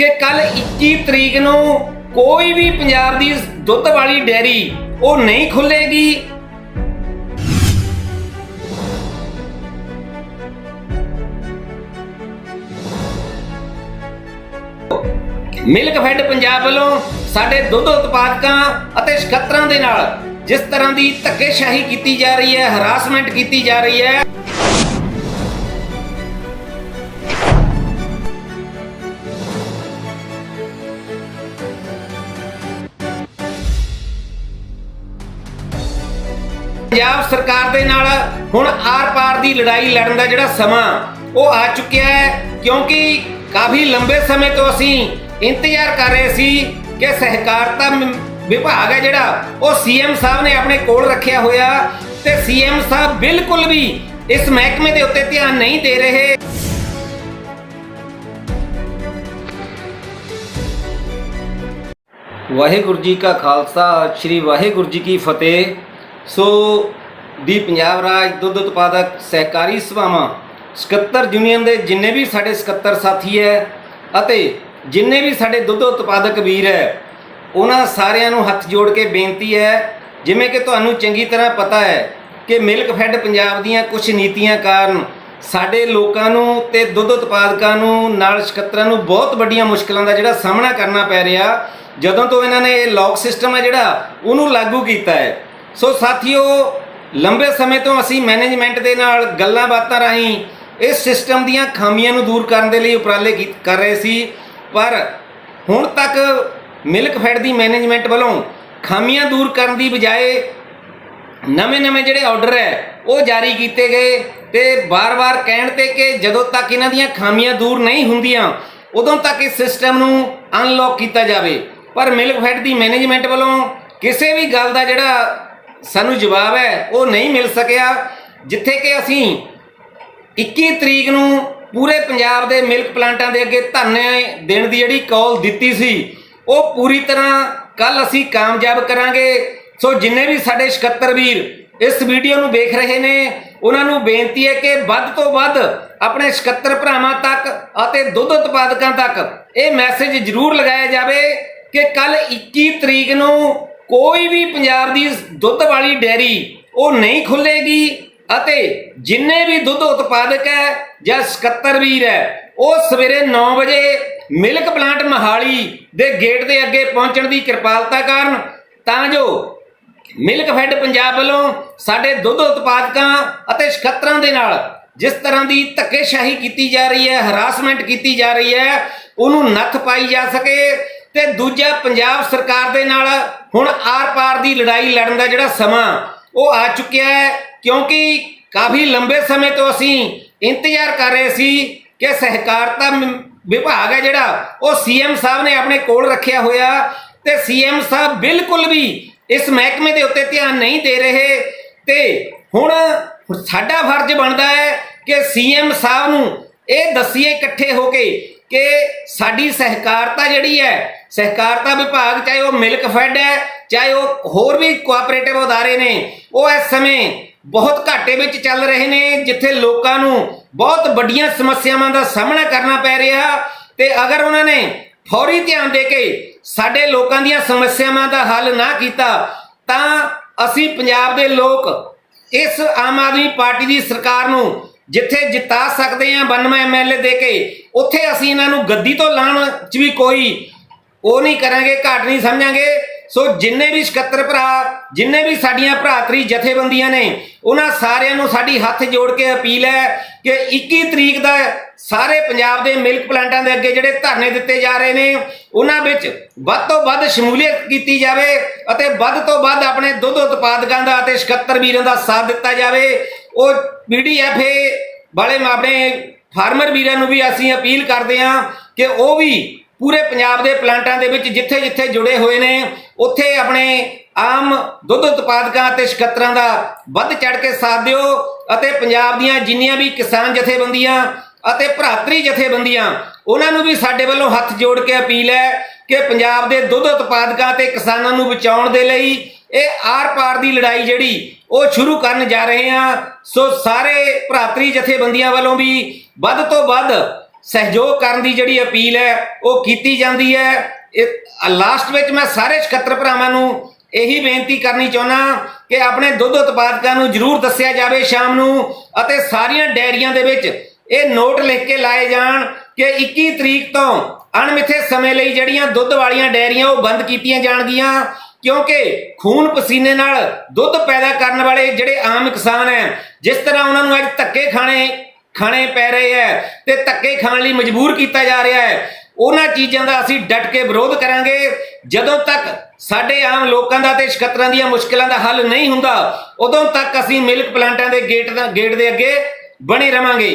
ਕਿ ਕੱਲ 21 ਤਰੀਕ ਨੂੰ ਕੋਈ ਵੀ ਪੰਜਾਬ ਦੀ ਦੁੱਧ ਵਾਲੀ ਡੈਰੀ ਉਹ ਨਹੀਂ ਖੁੱਲੇਗੀ। ਮਿਲਕ ਫੈਡ ਪੰਜਾਬ ਵੱਲੋਂ ਸਾਡੇ ਦੁੱਧ ਉਤਪਾਦਕਾਂ ਅਤੇ ਸਕੱਤਰਾਂ ਦੇ ਨਾਲ ਜਿਸ ਤਰ੍ਹਾਂ ਦੀ ਧੱਕੇਸ਼ਾਹੀ ਕੀਤੀ ਜਾ ਰਹੀ ਹੈ, ਹਰਾਸਮੈਂਟ ਕੀਤੀ ਜਾ ਰਹੀ ਹੈ ਪੰਜਾਬ ਸਰਕਾਰ ਦੇ ਨਾਲ ਹੁਣ ਆਰ-ਪਾਰ ਦੀ ਲੜਾਈ ਲੜਨ ਦਾ ਜਿਹੜਾ ਸਮਾਂ ਉਹ ਆ ਚੁੱਕਿਆ ਹੈ, ਕਿਉਂਕਿ ਕਾਫੀ ਲੰਬੇ ਸਮੇਂ ਤੋਂ ਅਸੀਂ ਇੰਤਜ਼ਾਰ ਕਰ ਰਹੇ ਸੀ ਕਿ ਸਹਿਕਾਰਤਾ ਵਿਭਾਗ ਹੈ ਜਿਹੜਾ, ਉਹ ਸੀਐਮ ਸਾਹਿਬ ਨੇ ਆਪਣੇ ਕੋਲ ਰੱਖਿਆ ਹੋਇਆ ਤੇ ਸੀਐਮ ਸਾਹਿਬ ਬਿਲਕੁਲ ਵੀ ਇਸ ਮਹਿਕਮੇ ਦੇ ਉੱਤੇ ਧਿਆਨ ਨਹੀਂ ਦੇ ਰਹੇ। ਵਾਹਿਗੁਰੂ ਜੀ ਕਾ ਖਾਲਸਾ, ਸ੍ਰੀ ਵਾਹਿਗੁਰੂ ਜੀ ਕੀ ਫਤਿਹ। ਸੋ ਦੀ ਪੰਜਾਬ ਰਾਜ ਦੁੱਧ ਉਤਪਾਦਕ ਸਹਿਕਾਰੀ ਸਭਾਵਾਂ ਸਕੱਤਰ ਯੂਨੀਅਨ ਦੇ ਜਿੰਨੇ ਵੀ ਸਾਡੇ ਸਕੱਤਰ ਸਾਥੀ ਹੈ ਅਤੇ ਜਿੰਨੇ ਵੀ ਸਾਡੇ ਦੁੱਧ ਉਤਪਾਦਕ ਵੀਰ ਹੈ, ਉਹਨਾਂ ਸਾਰਿਆਂ ਨੂੰ ਹੱਥ ਜੋੜ ਕੇ ਬੇਨਤੀ ਹੈ, ਜਿਵੇਂ ਕਿ ਤੁਹਾਨੂੰ ਚੰਗੀ ਤਰ੍ਹਾਂ ਪਤਾ ਹੈ ਕਿ ਮਿਲਕ ਫੈਡ ਪੰਜਾਬ ਦੀਆਂ ਕੁਝ ਨੀਤੀਆਂ ਕਾਰਨ ਸਾਡੇ ਲੋਕਾਂ ਨੂੰ ਤੇ ਦੁੱਧ ਉਤਪਾਦਕਾਂ ਨੂੰ, ਨਾਲ ਸਕੱਤਰਾਂ ਨੂੰ ਬਹੁਤ ਵੱਡੀਆਂ ਮੁਸ਼ਕਲਾਂ ਦਾ ਜਿਹੜਾ ਸਾਹਮਣਾ ਕਰਨਾ ਪੈ ਰਿਹਾ, ਜਦੋਂ ਤੋਂ ਇਹਨਾਂ ਨੇ ਇਹ ਲੌਕ ਸਿਸਟਮ ਹੈ ਜਿਹੜਾ, ਉਹਨੂੰ ਲਾਗੂ ਕੀਤਾ ਹੈ। ਸੋ ਸਾਥੀਓ, ਲੰਬੇ ਸਮੇਂ ਤੋਂ ਅਸੀਂ ਮੈਨੇਜਮੈਂਟ ਦੇ ਨਾਲ ਗੱਲਾਂ ਬਾਤਾਂ ਰਾਹੀਂ ਇਸ ਸਿਸਟਮ ਦੀਆਂ ਖਾਮੀਆਂ ਨੂੰ ਦੂਰ ਕਰਨ ਦੇ ਲਈ ਉਪਰਾਲੇ ਕੀ- ਕਰ ਰਹੇ ਸੀ। ਪਰ ਹੁਣ ਤੱਕ ਮਿਲਕ ਫੈਡ ਦੀ ਮੈਨੇਜਮੈਂਟ ਵੱਲੋਂ ਖਾਮੀਆਂ ਦੂਰ ਕਰਨ ਦੀ ਬਜਾਏ ਨਵੇਂ-ਨਵੇਂ ਜਿਹੜੇ ਆਰਡਰ ਹੈ, ਉਹ ਜਾਰੀ ਕੀਤੇ ਗਏ ਤੇ ਬਾਰ-ਬਾਰ ਕਹਿਣ ਤੇ ਕਿ ਜਦੋਂ ਤੱਕ ਇਹਨਾਂ ਦੀਆਂ ਖਾਮੀਆਂ ਦੂਰ ਨਹੀਂ ਹੁੰਦੀਆਂ, ਉਦੋਂ ਤੱਕ ਇਸ ਸਿਸਟਮ ਨੂੰ ਅਨਲੌਕ ਕੀਤਾ ਜਾਵੇ। ਪਰ ਮਿਲਕ ਫੈਡ ਦੀ ਮੈਨੇਜਮੈਂਟ ਵੱਲੋਂ ਕਿਸੇ ਵੀ ਗੱਲ ਦਾ ਜਿਹੜਾ ਸਾਨੂੰ ਜਵਾਬ ਹੈ, ਉਹ ਨਹੀਂ ਮਿਲ ਸਕਿਆ, ਜਿੱਥੇ ਕਿ ਅਸੀਂ 21 ਤਰੀਕ ਨੂੰ ਪੂਰੇ ਪੰਜਾਬ ਦੇ ਮਿਲਕ ਪਲਾਂਟਾਂ ਦੇ ਅੱਗੇ ਧਰਨੇ ਦੇਣ ਦੀ ਜਿਹੜੀ ਕਾਲ ਦਿੱਤੀ ਸੀ, ਉਹ ਪੂਰੀ ਤਰ੍ਹਾਂ ਕੱਲ ਅਸੀਂ ਕਾਮਯਾਬ ਕਰਾਂਗੇ। ਸੋ ਜਿੰਨੇ ਵੀ ਸਾਡੇ ਸਕੱਤਰ ਵੀਰ ਇਸ ਵੀਡੀਓ ਨੂੰ ਵੇਖ ਰਹੇ ਨੇ, ਉਹਨਾਂ ਨੂੰ ਬੇਨਤੀ ਹੈ ਕਿ ਵੱਧ ਤੋਂ ਵੱਧ ਆਪਣੇ ਸਕੱਤਰ ਭਰਾਵਾਂ ਤੱਕ ਅਤੇ ਦੁੱਧ ਉਤਪਾਦਕਾਂ ਤੱਕ ਇਹ ਮੈਸੇਜ ਜ਼ਰੂਰ ਲਗਾਇਆ ਜਾਵੇ ਕਿ ਕੱਲ 21 ਤਰੀਕ ਨੂੰ ਕੋਈ ਵੀ ਪੰਜਾਬ ਦੀ ਦੁੱਧ ਵਾਲੀ ਡੈਰੀ ਉਹ ਨਹੀਂ ਖੁੱਲੇਗੀ ਅਤੇ ਜਿੰਨੇ ਵੀ ਦੁੱਧ ਉਤਪਾਦਕ ਹੈ ਜਾਂ ਸਕੱਤਰ ਵੀਰ ਹੈ, ਉਹ ਸਵੇਰੇ 9 ਵਜੇ ਮਿਲਕ ਪਲਾਂਟ ਮਹਾਲੀ ਦੇ ਗੇਟ ਦੇ ਅੱਗੇ ਪਹੁੰਚਣ ਦੀ ਕਿਰਪਾਲਤਾ ਕਰਨ ਤਾਂ ਜੋ ਮਿਲਕ ਫੈਡ ਪੰਜਾਬ ਵੱਲੋਂ ਸਾਡੇ ਦੁੱਧ ਉਤਪਾਦਕਾਂ ਅਤੇ ਸਕੱਤਰਾਂ ਦੇ ਨਾਲ ਜਿਸ ਤਰ੍ਹਾਂ ਦੀ ਧੱਕੇਸ਼ਾਹੀ ਕੀਤੀ ਜਾ ਰਹੀ ਹੈ, ਹਰਾਸਮੈਂਟ ਕੀਤੀ ਜਾ ਰਹੀ ਹੈ, ਉਹਨੂੰ ਨੱਥ ਪਾਈ ਜਾ ਸਕੇ ਤੇ ਦੂਜਾ ਪੰਜਾਬ ਸਰਕਾਰ ਦੇ ਨਾਲ ਹੁਣ ਆਰ-ਪਾਰ ਦੀ ਲੜਾਈ ਲੜਨ ਦਾ ਜਿਹੜਾ ਸਮਾਂ ਉਹ ਆ ਚੁੱਕਿਆ ਹੈ, ਕਿਉਂਕਿ ਕਾਫੀ ਲੰਬੇ ਸਮੇਂ ਤੋਂ ਅਸੀਂ ਇੰਤਜ਼ਾਰ ਕਰ ਰਹੇ ਸੀ ਕਿ ਸਹਿਕਾਰਤਾ ਵਿਭਾਗ ਹੈ ਜਿਹੜਾ, ਉਹ ਸੀਐਮ ਸਾਹਿਬ ਨੇ ਆਪਣੇ ਕੋਲ ਰੱਖਿਆ ਹੋਇਆ ਤੇ ਸੀਐਮ ਸਾਹਿਬ ਬਿਲਕੁਲ ਵੀ ਇਸ ਮਹਿਕਮੇ ਦੇ ਉੱਤੇ ਧਿਆਨ ਨਹੀਂ ਦੇ ਰਹੇ ਤੇ ਹੁਣ ਸਾਡਾ ਫਰਜ਼ ਬਣਦਾ ਹੈ ਕਿ ਸੀਐਮ ਸਾਹਿਬ ਨੂੰ ਇਹ ਦੱਸੀਏ ਇਕੱਠੇ ਹੋ ਕੇ ਕਿ ਸਾਡੀ ਸਹਿਕਾਰਤਾ ਜਿਹੜੀ ਹੈ, ਸਹਿਕਾਰਤਾ ਵਿਭਾਗ ਚਾਹੇ ਉਹ ਮਿਲਕ ਫੈਡ ਹੈ, ਚਾਹੇ ਉਹ ਹੋਰ ਵੀ ਕੋਆਪਰੇਟਿਵ ਅਦਾਰੇ ਨੇ, ਉਹ ਇਸ ਸਮੇਂ ਬਹੁਤ ਘਾਟੇ ਵਿੱਚ ਚੱਲ ਰਹੇ ਨੇ, ਜਿੱਥੇ ਲੋਕਾਂ ਨੂੰ ਬਹੁਤ ਵੱਡੀਆਂ ਸਮੱਸਿਆਵਾਂ ਦਾ ਸਾਹਮਣਾ ਕਰਨਾ ਪੈ ਰਿਹਾ ਤੇ ਅਗਰ ਉਹਨਾਂ ਨੇ ਫੌਰੀ ਧਿਆਨ ਦੇ ਕੇ ਸਾਡੇ ਲੋਕਾਂ ਦੀਆਂ ਸਮੱਸਿਆਵਾਂ ਦਾ ਹੱਲ ਨਾ ਕੀਤਾ, ਤਾਂ ਅਸੀਂ ਪੰਜਾਬ ਦੇ ਲੋਕ ਇਸ ਆਮ ਆਦਮੀ ਪਾਰਟੀ ਦੀ ਸਰਕਾਰ ਨੂੰ ਜਿੱਥੇ ਜਿਤਾ ਸਕਦੇ ਆ 92 ਐਮਐਲਏ ਦੇ ਕੇ, ਉੱਥੇ ਅਸੀਂ ਇਹਨਾਂ ਨੂੰ ਗੱਦੀ ਤੋਂ ਲਾਉਣ ਚ ਵੀ ਕੋਈ ਉਹ ਨਹੀਂ ਕਰਾਂਗੇ, ਘਾਟ ਨਹੀਂ ਸਮਝਾਂਗੇ। ਸੋ ਜਿੰਨੇ ਵੀ ਸਕੱਤਰ ਭਰਾ, ਜਿੰਨੇ ਵੀ ਸਾਡੀਆਂ ਭਰਾਤਰੀ ਜਥੇਬੰਦੀਆਂ ਨੇ, ਉਹਨਾਂ ਸਾਰਿਆਂ ਨੂੰ ਸਾਡੀ ਹੱਥ ਜੋੜ ਕੇ ਅਪੀਲ ਹੈ ਕਿ 21 ਤਰੀਕ ਦਾ ਸਾਰੇ ਪੰਜਾਬ ਦੇ ਮਿਲਕ ਪਲਾਂਟਾਂ ਦੇ ਅੱਗੇ ਜਿਹੜੇ ਧਰਨੇ ਦਿੱਤੇ ਜਾ ਰਹੇ ਨੇ, ਉਹਨਾਂ ਵਿੱਚ ਵੱਧ ਤੋਂ ਵੱਧ ਸ਼ਮੂਲੀਅਤ ਕੀਤੀ ਜਾਵੇ ਅਤੇ ਵੱਧ ਤੋਂ ਵੱਧ ਆਪਣੇ ਦੁੱਧ ਉਤਪਾਦਕਾਂ ਦਾ ਅਤੇ ਸਕੱਤਰ ਵੀਰਾਂ ਦਾ ਸਾਥ ਦਿੱਤਾ ਜਾਵੇ। ਉਹ ਪੀਡੀਐਫਏ ਵਾਲੇ ਆਪਣੇ ਫਾਰਮਰ ਵੀਰਾਂ ਨੂੰ ਵੀ ਅਸੀਂ ਅਪੀਲ ਕਰਦੇ ਹਾਂ ਕਿ ਉਹ ਵੀ ਪੂਰੇ ਪੰਜਾਬ ਦੇ ਪਲਾਂਟਾਂ ਦੇ ਵਿੱਚ ਜਿੱਥੇ ਜਿੱਥੇ ਜੁੜੇ ਹੋਏ ਨੇ, ਉੱਥੇ ਆਪਣੇ ਆਮ ਦੁੱਧ ਉਤਪਾਦਕਾਂ ਅਤੇ ਸਕੱਤਰਾਂ ਦਾ ਵੱਧ ਚੜ ਕੇ ਸਾਥ ਦਿਓ ਅਤੇ ਪੰਜਾਬ ਦੀਆਂ ਜਿੰਨੀਆਂ ਵੀ ਕਿਸਾਨ ਜਥੇਬੰਦੀਆਂ ਅਤੇ ਭਰਾਤਰੀ ਜਥੇਬੰਦੀਆਂ, ਉਹਨਾਂ ਨੂੰ ਵੀ ਸਾਡੇ ਵੱਲੋਂ ਹੱਥ ਜੋੜ ਕੇ ਅਪੀਲ ਹੈ ਕਿ ਪੰਜਾਬ ਦੇ ਦੁੱਧ ਉਤਪਾਦਕਾਂ ਤੇ ਕਿਸਾਨਾਂ ਨੂੰ ਬਚਾਉਣ ਦੇ ਲਈ ਇਹ ਆਰ-ਪਾਰ ਦੀ ਲੜਾਈ ਜਿਹੜੀ ਉਹ ਸ਼ੁਰੂ ਕਰਨ ਜਾ ਰਹੇ ਆ ਸੋ ਸਾਰੇ ਭਰਾਤਰੀ ਜਥੇਬੰਦੀਆਂ ਵੱਲੋਂ ਵੀ ਵੱਧ ਤੋਂ ਵੱਧ ਸਹਿਯੋਗ ਕਰਨ ਦੀ ਜਿਹੜੀ ਅਪੀਲ ਹੈ, ਉਹ ਕੀਤੀ ਜਾਂਦੀ ਹੈ। ਇਹ ਲਾਸਟ ਵਿੱਚ ਮੈਂ ਸਾਰੇ ਸਕੱਤਰ ਭਰਾਵਾਂ ਨੂੰ ਇਹੀ ਬੇਨਤੀ ਕਰਨੀ ਚਾਹੁੰਦਾ ਕਿ ਆਪਣੇ ਦੁੱਧ ਉਤਪਾਦਕਾਂ ਨੂੰ ਜਰੂਰ ਦੱਸਿਆ ਜਾਵੇ ਸ਼ਾਮ ਨੂੰ ਅਤੇ ਸਾਰੀਆਂ ਡੈਰੀਆਂ ਦੇ ਵਿੱਚ ਇਹ ਨੋਟ ਲਿਖ ਕੇ ਲਾਏ ਜਾਣ ਕਿ 21 ਤਰੀਕ ਤੋਂ ਅਣਮਿੱਥੇ ਸਮੇਂ ਲਈ ਜਿਹੜੀਆਂ ਦੁੱਧ ਵਾਲੀਆਂ ਡੈਰੀਆਂ ਉਹ ਬੰਦ ਕੀਤੀਆਂ ਜਾਣਗੀਆਂ। ਕਿਉਂਕਿ ਖੂਨ ਪਸੀਨੇ ਨਾਲ ਦੁੱਧ ਪੈਦਾ ਕਰਨ ਵਾਲੇ ਜਿਹੜੇ ਆਮ ਕਿਸਾਨ ਹੈ, ਜਿਸ ਤਰ੍ਹਾਂ ਉਹਨਾਂ ਨੂੰ ਅੱਜ ਧੱਕੇ ਖਾਣੇ ਖਾਣੇ ਪੈ ਰਹੇ ਹੈ ਤੇ ਧੱਕੇ ਖਾਣ ਲਈ ਮਜਬੂਰ ਕੀਤਾ ਜਾ ਰਿਹਾ ਹੈ, ਉਹਨਾਂ ਚੀਜ਼ਾਂ ਦਾ ਅਸੀਂ ਡਟ ਕੇ ਵਿਰੋਧ ਕਰਾਂਗੇ। ਜਦੋਂ ਤੱਕ ਸਾਡੇ ਆਮ ਲੋਕਾਂ ਦਾ ਤੇ ਸਕੱਤਰਾਂ ਦੀਆਂ ਮੁਸ਼ਕਲਾਂ ਦਾ ਹੱਲ ਨਹੀਂ ਹੁੰਦਾ, ਉਦੋਂ ਤੱਕ ਅਸੀਂ ਮਿਲਕ ਪਲਾਂਟਾਂ ਦੇ ਗੇਟ ਦਾ, ਗੇਟ ਦੇ ਅੱਗੇ ਬਣੇ ਰਵਾਂਗੇ।